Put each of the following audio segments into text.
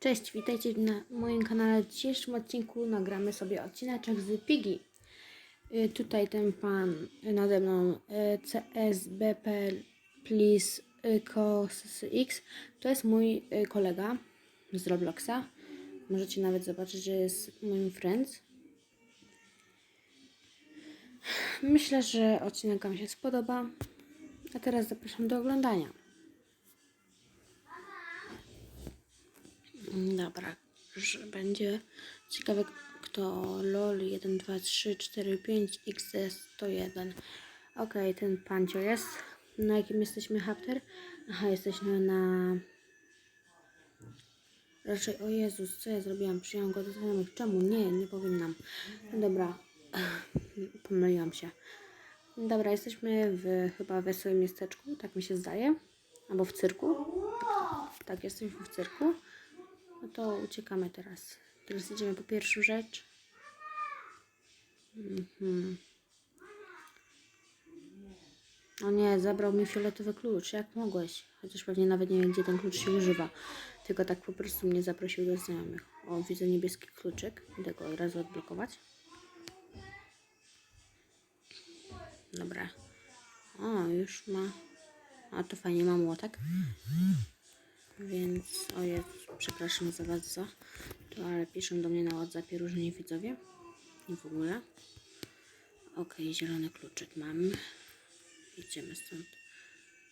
Cześć, witajcie na moim kanale. W dzisiejszym odcinku nagramy sobie odcineczek z Piggy. Y, Tutaj ten pan nade mną y, CSBP Please y, COSX to jest mój kolega z Robloxa. Możecie nawet zobaczyć, że jest moim friends. Myślę, że odcinek Wam się spodoba. A teraz zapraszam do oglądania. Dobra, że będzie ciekawe kto LOL 1, 2, 3, 4, 5, XD 101. Okej, ten pancio jest. Na jakim jesteśmy hapter? Aha, jesteśmy na... Raczej, o Jezus, co ja zrobiłam? Przyjąłem go do znajomych. Czemu? Nie, nie powinnam. Dobra, pomyliłam się. Dobra, jesteśmy w chyba wesołym miasteczku, tak mi się zdaje. Albo w cyrku. Tak jesteśmy w cyrku. No to uciekamy teraz. Teraz idziemy po pierwszą rzecz. Mhm. O nie, zabrał mi fioletowy klucz. Jak mogłeś? Chociaż pewnie nawet nie wiem, gdzie ten klucz się używa. Tylko tak po prostu mnie zaprosił do znajomych. O, widzę niebieski kluczyk. Idę go od razu odblokować. Dobra. O, już ma... A, to fajnie, mam młotek. Więc, o Jezus, przepraszam za za to, ale piszą do mnie na WhatsAppie różni widzowie. I w ogóle. Okej, zielony kluczyk mam. Idziemy stąd.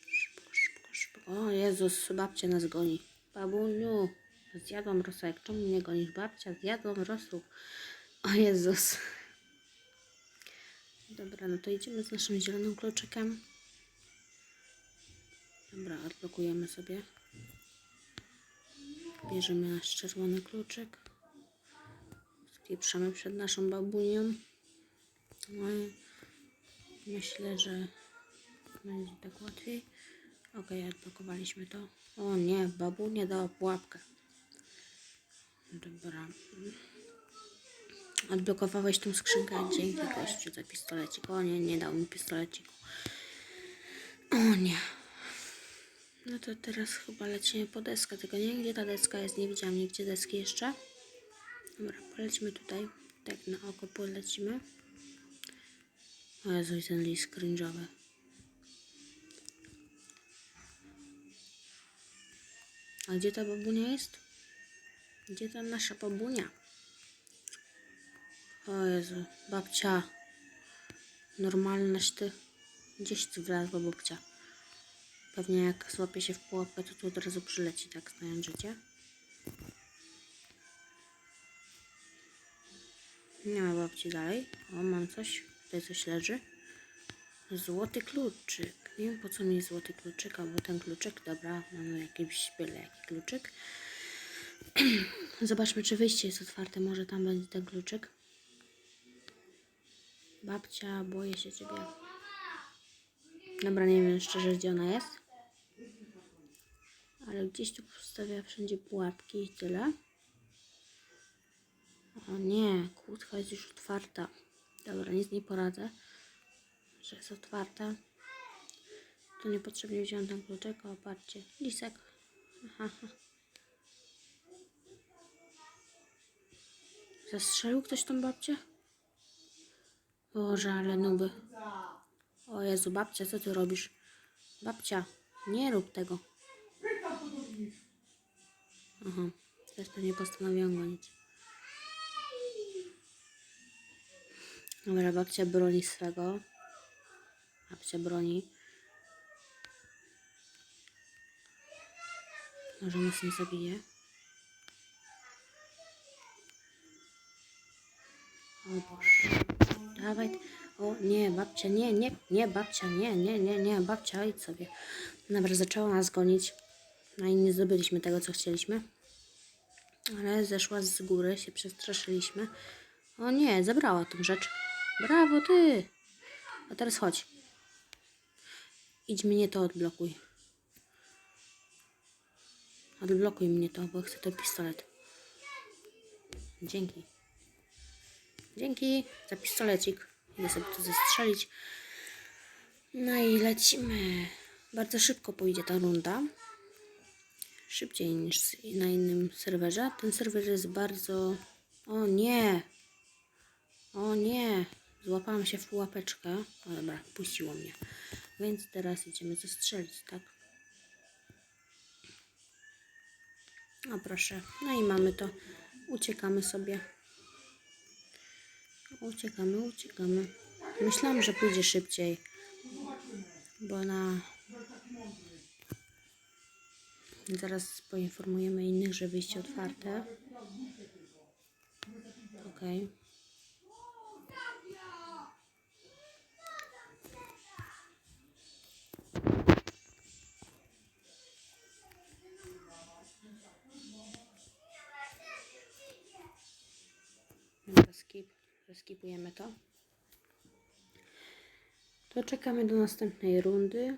Szybko, szybko, szybko. O Jezus, babcia nas goni. Babuniu, zjadłam rosół. Czemu mnie gonisz? Babcia, zjadłam rosół. O Jezus. Dobra, no to idziemy z naszym zielonym kluczykiem. Dobra, odblokujemy sobie. Bierzemy nasz czerwony kluczyk. Spieprzamy przed naszą babunią. No myślę, że będzie tak łatwiej. Ok, odblokowaliśmy to. O nie, babunia dała pułapkę. Dobra. Odblokowałeś tą skrzynkę. Dzięki gościu za pistolecik. O nie, nie dał mi pistoleciku. O nie. No to teraz chyba lecimy po deskę, tylko nie gdzie ta deska jest, nie widziałam nigdzie deski jeszcze. Dobra, polecimy tutaj, tak na oko polecimy. O Jezu, ten list cringe'owy. A gdzie ta babunia jest? Gdzie ta nasza babunia? O Jezu, babcia. Normalność ty. Gdzieś tu wlazła babcia. Pewnie jak złapie się w pułapkę, to tu od razu przyleci, tak znając życie. Nie ma babci dalej. O, mam coś. Tutaj coś leży. Złoty kluczyk. Nie wiem po co mi złoty kluczyk, albo ten kluczyk. Dobra, mamy jakiś byle jaki kluczyk. Zobaczmy, czy wyjście jest otwarte. Może tam będzie ten kluczyk. Babcia, boję się ciebie. Dobra, nie wiem szczerze, gdzie ona jest. Ale gdzieś tu postawia wszędzie pułapki i tyle. O nie, kłódka jest już otwarta. Dobra, nic nie poradzę, że jest otwarta. Tu niepotrzebnie wziąłem ten kluczek, o patrzcie, lisek. Aha. Zastrzelił ktoś tą babcię? Boże, ale nuby. O Jezu, babcia, co ty robisz? Babcia, nie rób tego. Aha, teraz pewnie postanowiłam gonić. Dobra, babcia broni swego. Babcia broni. Może nas nie zabije. O Boże. Dawaj. O nie, babcia, nie, nie, nie, babcia, nie, nie, nie, nie, babcia, idź sobie. Dobra, zaczęła nas gonić. No i nie zdobyliśmy tego, co chcieliśmy. Ale zeszła z góry, się przestraszyliśmy. O nie, zabrała tą rzecz. Brawo, ty! A teraz chodź. Idź mnie to odblokuj. Odblokuj mnie to, bo chcę ten pistolet. Dzięki. Dzięki za pistolecik. Idę sobie to zestrzelić. No i lecimy. Bardzo szybko pójdzie ta runda. Szybciej niż na innym serwerze. Ten serwer jest bardzo... O nie! O nie! Złapałam się w pułapeczkę. O dobra, puściło mnie. Więc teraz idziemy zastrzelić, tak? O proszę. No i mamy to. Uciekamy sobie. Uciekamy, uciekamy. Myślałam, że pójdzie szybciej. Bo na... Zaraz poinformujemy innych, że wyjście otwarte. Okej. Dobra, skip. Skipujemy to. To czekamy do następnej rundy.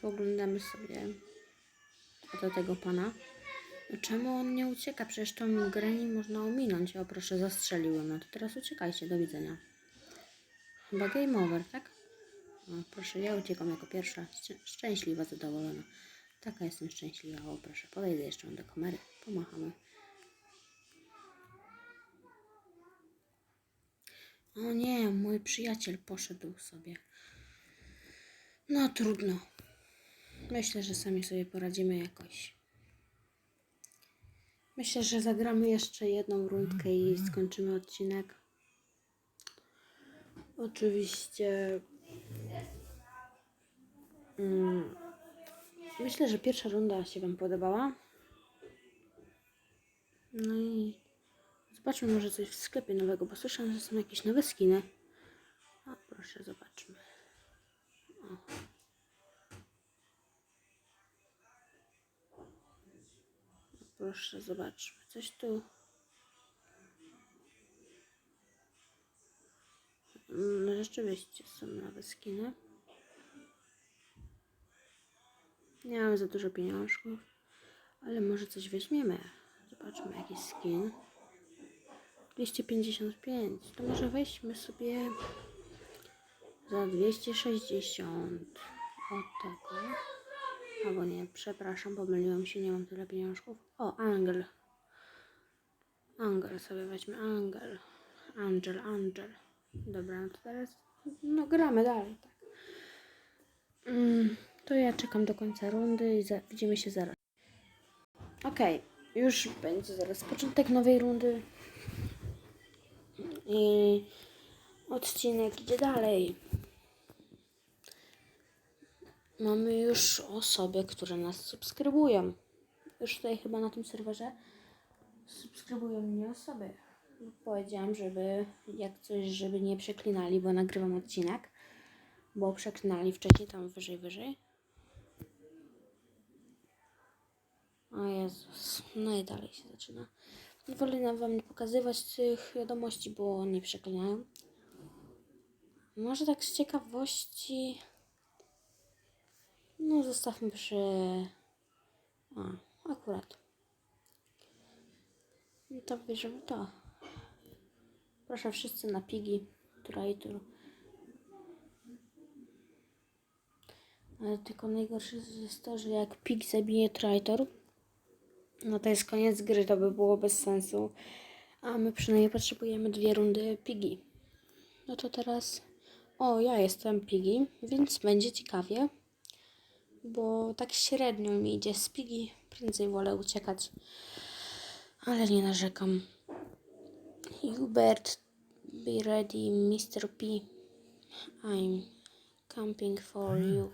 Poglądamy sobie do tego pana. Czemu on nie ucieka? Przecież tą grę nie można ominąć. O proszę, zastrzeliłem. No to teraz uciekajcie. Do widzenia. Chyba game over, tak? O, proszę, ja uciekam jako pierwsza. Szczę- Szczęśliwa, zadowolona. Taka jestem szczęśliwa. O proszę, podejdę jeszcze do kamery. Pomachamy. O nie, mój przyjaciel poszedł sobie. No trudno. Myślę, że sami sobie poradzimy jakoś. Myślę, że zagramy jeszcze jedną rundkę i skończymy odcinek. Oczywiście. Mm, myślę, że pierwsza runda się Wam podobała. No i zobaczmy może coś w sklepie nowego, bo słyszałam, że są jakieś nowe skiny. A proszę, zobaczmy. Proszę, zobaczmy. Coś tu. Mm, Rzeczywiście są nowe skiny. Nie mamy za dużo pieniążków, ale może coś weźmiemy. Zobaczmy jakiś skin. 255. To może weźmy sobie za 260 od tego. Albo nie, przepraszam, pomyliłam się, nie mam tyle pieniążków. O, Angel. Angel sobie weźmy, Angel. Angel, Angel. Dobra, no to teraz no gramy dalej, tak. Mm, to ja czekam do końca rundy i za, widzimy się zaraz. Okej, już będzie zaraz początek nowej rundy. I odcinek idzie dalej. Mamy już osoby, które nas subskrybują. Już tutaj chyba na tym serwerze subskrybują mnie osoby. Powiedziałam, żeby jak coś, żeby nie przeklinali, bo nagrywam odcinek. Bo przeklinali wcześniej tam wyżej, wyżej. O Jezus, no i dalej się zaczyna. Wolę nam wam nie pokazywać tych wiadomości, bo nie przeklinają. Może tak z ciekawości. No, zostawmy przy. A, akurat. No to bierzemy to. Proszę wszyscy na pigi. Traitor. Ale tylko najgorsze jest to, że jak pig zabije Traitor, no to jest koniec gry, to by było bez sensu. A my przynajmniej potrzebujemy dwie rundy pigi. No to teraz. O, ja jestem pigi, więc będzie ciekawie bo tak średnio mi idzie z pigi. Prędzej wolę uciekać, ale nie narzekam. Hubert, be ready, Mr. P. I'm camping for you.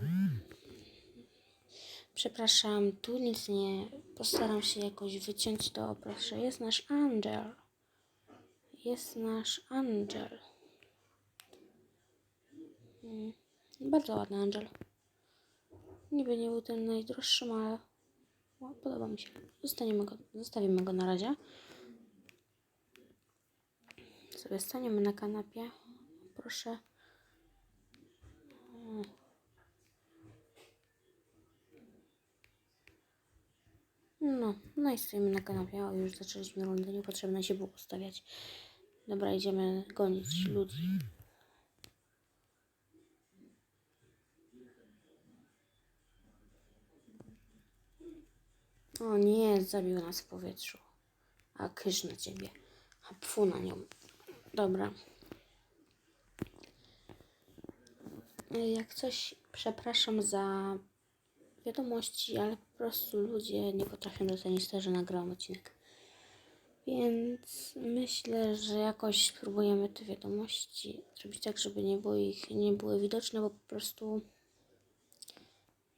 Przepraszam, tu nic nie. Postaram się jakoś wyciąć to. Proszę, jest nasz Angel. Jest nasz Angel. Mm, Bardzo ładny Angel. Niby nie był ten najdroższy, ale o, podoba mi się. Zostaniemy go, zostawimy go na razie. Sobie staniemy na kanapie. Proszę. No, no i stoimy na kanapie. O, już zaczęliśmy rundę. Niepotrzebne się było ustawiać. Dobra, idziemy gonić ludzi. O nie, zabił nas w powietrzu. A kysz na ciebie. A pfu na nią. Dobra. Y, Jak coś, przepraszam za wiadomości, ale po prostu ludzie nie potrafią docenić to, że nagrałam odcinek. Więc myślę, że jakoś spróbujemy te wiadomości zrobić tak, żeby nie, było ich, nie były widoczne, bo po prostu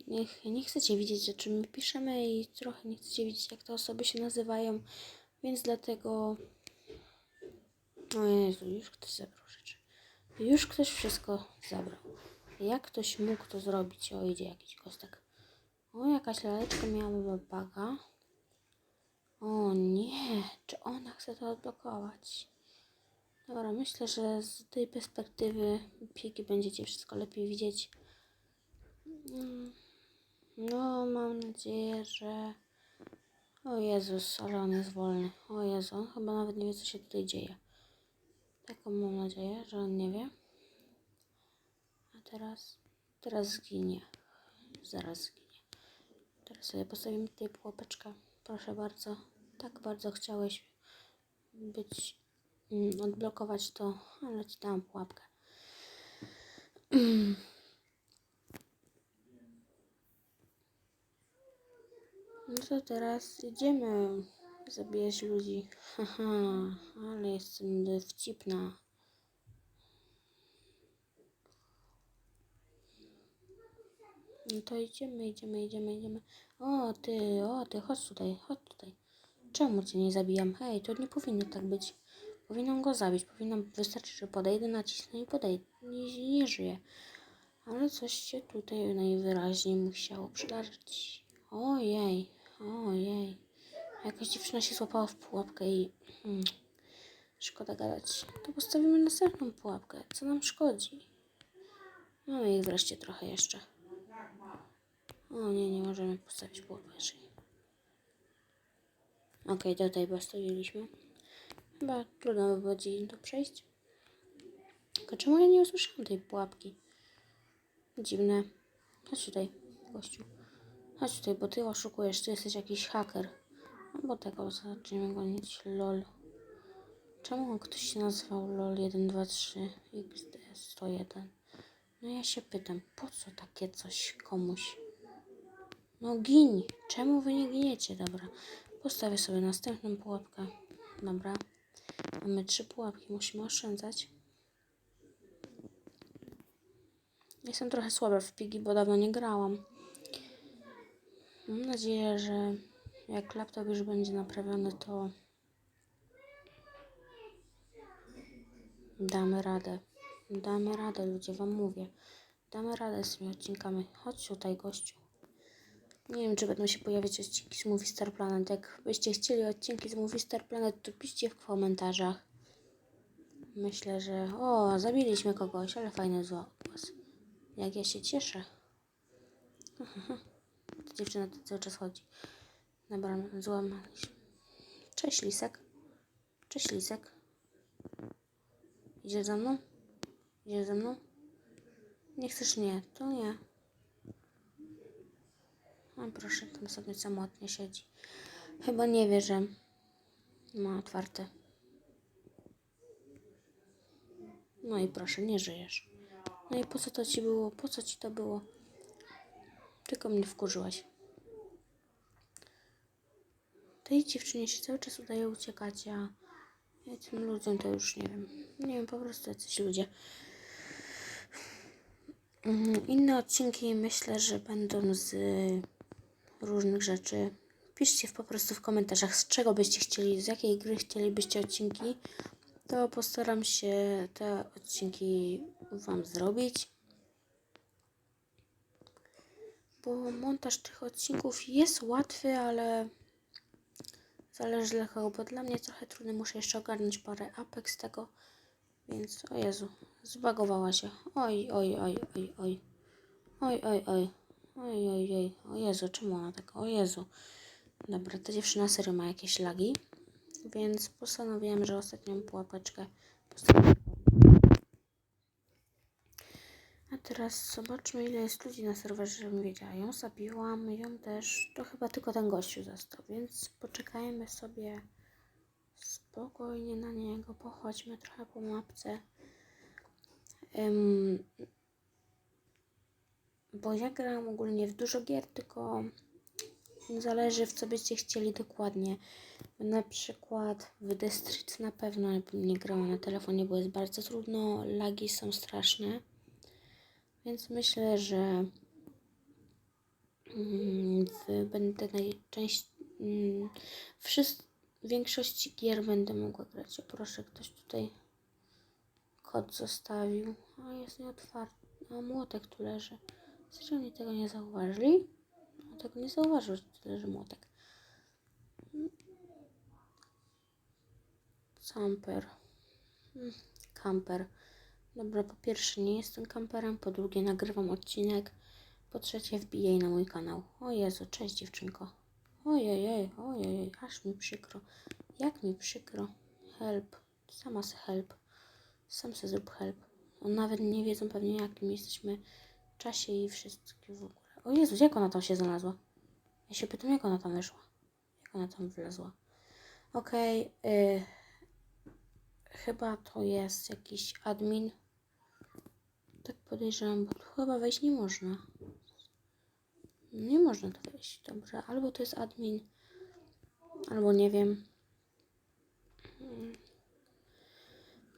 niech, nie chcecie widzieć rzeczy my piszemy i trochę nie chcecie widzieć, jak te osoby się nazywają, więc dlatego... O Jezu, już ktoś zabrał rzeczy. Już ktoś wszystko zabrał. Jak ktoś mógł to zrobić? O, idzie jakiś kostek. O, jakaś laleczka miała baga. O nie, czy ona chce to odblokować? Dobra, myślę, że z tej perspektywy piki będziecie wszystko lepiej widzieć. Mm, No, mam nadzieję, że... O Jezus, ale on jest wolny. O Jezu, on chyba nawet nie wie, co się tutaj dzieje. Taką mam nadzieję, że on nie wie. A teraz... Teraz zginie. Zaraz zginie. Teraz sobie postawimy tutaj pułapeczkę. Proszę bardzo. Tak bardzo chciałeś być, mm, odblokować to, ale ci dałam pułapkę. No to teraz idziemy zabijać ludzi. Haha, ale jestem dowcipna. No to idziemy, idziemy, idziemy, idziemy. O, ty, o, ty, chodź tutaj, chodź tutaj. Czemu cię nie zabijam? Hej, to nie powinno tak być. Powinnam go zabić. Powinnam wystarczyć, że podejdę, nacisnę i podejdę. Nie, nie żyje. Ale coś się tutaj najwyraźniej musiało przydarzyć. Ojej, ojej. Jakaś dziewczyna się złapała w pułapkę i... Hmm, szkoda gadać. To postawimy następną pułapkę. Co nam szkodzi? No i wreszcie trochę jeszcze. O nie, nie możemy postawić pułapki. Okej, tutaj postawiliśmy. Chyba trudno by było gdzieś to przejść. Tylko czemu ja nie usłyszałam tej pułapki? Dziwne. Chodź tutaj, gościu. Chodź tutaj, bo ty oszukujesz, ty jesteś jakiś haker. No bo tego zaczniemy gonić. LOL. Czemu ktoś się nazywał LOL 123 XD 101? No ja się pytam, po co takie coś komuś? No gin! Czemu wy nie giniecie? Dobra. Postawię sobie następną pułapkę. Dobra. Mamy trzy pułapki, musimy oszczędzać. Jestem trochę słaba w pigi, bo dawno nie grałam. Mam nadzieję, że jak laptop już będzie naprawiony, to damy radę. Damy radę, ludzie, wam mówię. Damy radę z tymi odcinkami. Chodź tutaj, gościu. Nie wiem, czy będą się pojawiać odcinki z Movie Star Planet. Jak byście chcieli odcinki z Movie Star Planet, to piszcie w komentarzach. Myślę, że... O, zabiliśmy kogoś, ale fajny głos. Jak ja się cieszę. Ta dziewczyna tu cały czas chodzi. Dobra, złamaliśmy. Cześć, Lisek. Cześć, Lisek. Idziesz ze mną? Idziesz ze mną? Nie chcesz? Nie. To nie. A proszę, tam sobie samotnie siedzi. Chyba nie wie, że ma otwarte. No i proszę, nie żyjesz. No i po co to ci było? Po co ci to było? Tylko mnie wkurzyłaś. Tej dziewczynie się cały czas udaje uciekać, a tym ludziom to już nie wiem. Nie wiem, po prostu jacyś ludzie. Mhm, Inne odcinki myślę, że będą z różnych rzeczy. Piszcie po prostu w komentarzach, z czego byście chcieli, z jakiej gry chcielibyście odcinki. To postaram się te odcinki Wam zrobić. Bo montaż tych odcinków jest łatwy, ale zależy dla kogo, bo dla mnie trochę trudny. Muszę jeszcze ogarnąć parę apek z tego. Więc, o Jezu, zbagowała się. Oj, oj, oj, oj, oj. Oj, oj, oj. Oj, oj, oj. O Jezu, czemu ona tak? O Jezu. Dobra, ta dziewczyna serio ma jakieś lagi. Więc postanowiłem, że ostatnią pułapeczkę postawię. A teraz zobaczmy ile jest ludzi na serwerze, żebym wiedziała. Ją zabiłam, ją też. To chyba tylko ten gościu został, więc poczekajmy sobie spokojnie na niego. Pochodźmy trochę po mapce. Ym, bo ja gram ogólnie w dużo gier, tylko zależy w co byście chcieli dokładnie. Na przykład w Street na pewno nie grała na telefonie, bo jest bardzo trudno, lagi są straszne. Więc myślę, że mm, będę najczęściej. Mm, wszys- w większości gier będę mogła grać. O, proszę, ktoś tutaj kod zostawił. A jest nieotwarty. A młotek tu leży. Dlaczego oni tego nie zauważyli? No tego nie zauważył, że tu leży młotek. Camper. Mm, Kamper. Dobra, po pierwsze nie jestem kamperem, po drugie nagrywam odcinek, po trzecie wbijaj na mój kanał. O Jezu, cześć dziewczynko. Ojej, ojej, aż mi przykro. Jak mi przykro. Help. Sama se help. Sam se zrób help. On nawet nie wiedzą pewnie jakim jesteśmy czasie i wszystkie w ogóle. O Jezus, jak ona tam się znalazła? Ja się pytam, jak ona tam weszła. Jak ona tam wlezła. Okej, y, chyba to jest jakiś admin. Tak podejrzewam, bo tu chyba wejść nie można. Nie można tu wejść, dobrze. Albo to jest admin, albo nie wiem. Mm.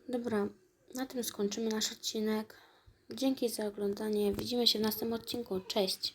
Dobra, na tym skończymy nasz odcinek. Dzięki za oglądanie. Widzimy się w następnym odcinku. Cześć!